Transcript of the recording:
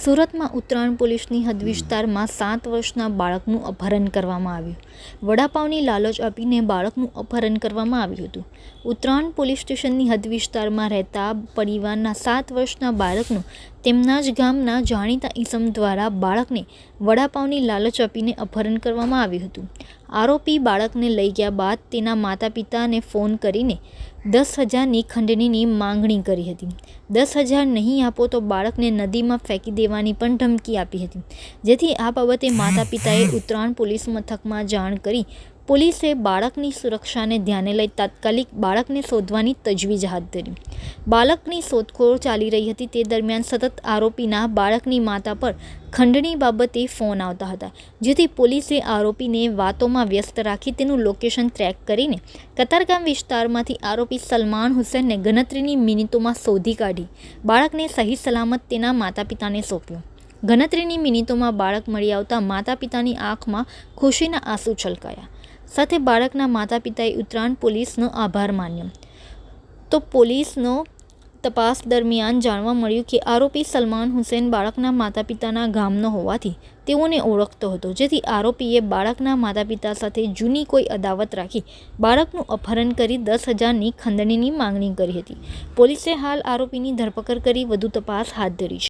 સુરતમાં ઉત્તરાયણ પોલીસની હદ વિસ્તારમાં સાત વર્ષના બાળકનું અપહરણ કરવામાં આવ્યું. વડાપાવની લાલચ આપીને બાળકનું અપહરણ કરવામાં આવ્યું હતું. ઉત્તરાયણ પોલીસ સ્ટેશનની હદ વિસ્તારમાં રહેતા પરિવારના સાત વર્ષના બાળકનું તેમના જ ગામના જાણીતા ઈસમ દ્વારા બાળકને વડાપાવની લાલચ આપીને અપહરણ કરવામાં આવ્યું હતું. આરોપી બાળકને લઈ ગયા બાદ તેના માતા પિતાને ફોન કરીને દસ હજારની ખંડણીની માંગણી કરી હતી. દસ હજાર નહીં આપો તો બાળકને નદીમાં ફેંકી દેવાની પણ ધમકી આપી હતી. જેથી આ બાબતે માતા પિતાએ ઉત્તરાયણ પોલીસ મથકમાં જાણ કરી પોલીસે બાળકની સુરક્ષાને ધ્યાને લઈ તાત્કાલિક બાળકને શોધવાની તજવીજ હાથ ધરી. બાળકની શોધખોળ ચાલી રહી હતી તે દરમિયાન સતત આરોપીના બાળકની માતા પર ખંડણી બાબતે ફોન આવતા હતા, જેથી પોલીસે આરોપીને વાતોમાં વ્યસ્ત રાખી તેનું લોકેશન ટ્રેક કરીને કતારગામ વિસ્તારમાંથી આરોપી સલમાન હુસેનને ગણતરીની મિનિટોમાં શોધી કાઢી, બાળકને સહી સલામત તેના માતા પિતાને સોંપ્યું. ગણતરીની મિનિટોમાં બાળક મળી આવતા માતા પિતાની આંખમાં ખુશીના આંસુ છલકાયા. સાથે બાળકના માતા પિતાએ ઉત્તરાયણ પોલીસનો આભાર માન્યો. તો પોલીસનો તપાસ દરમિયાન જાણવા મળ્યું કે આરોપી સલમાન હુસેન બાળકના માતા પિતાના ગામનો હોવાથી તેઓને ઓળખતો હતો. જેથી આરોપીએ બાળકના માતા પિતા સાથે જૂની કોઈ અદાવત રાખી બાળકનું અપહરણ કરી દસ હજારની ખંડણીની માંગણી કરી હતી. પોલીસે હાલ આરોપીની ધરપકડ કરી વધુ તપાસ હાથ ધરી છે.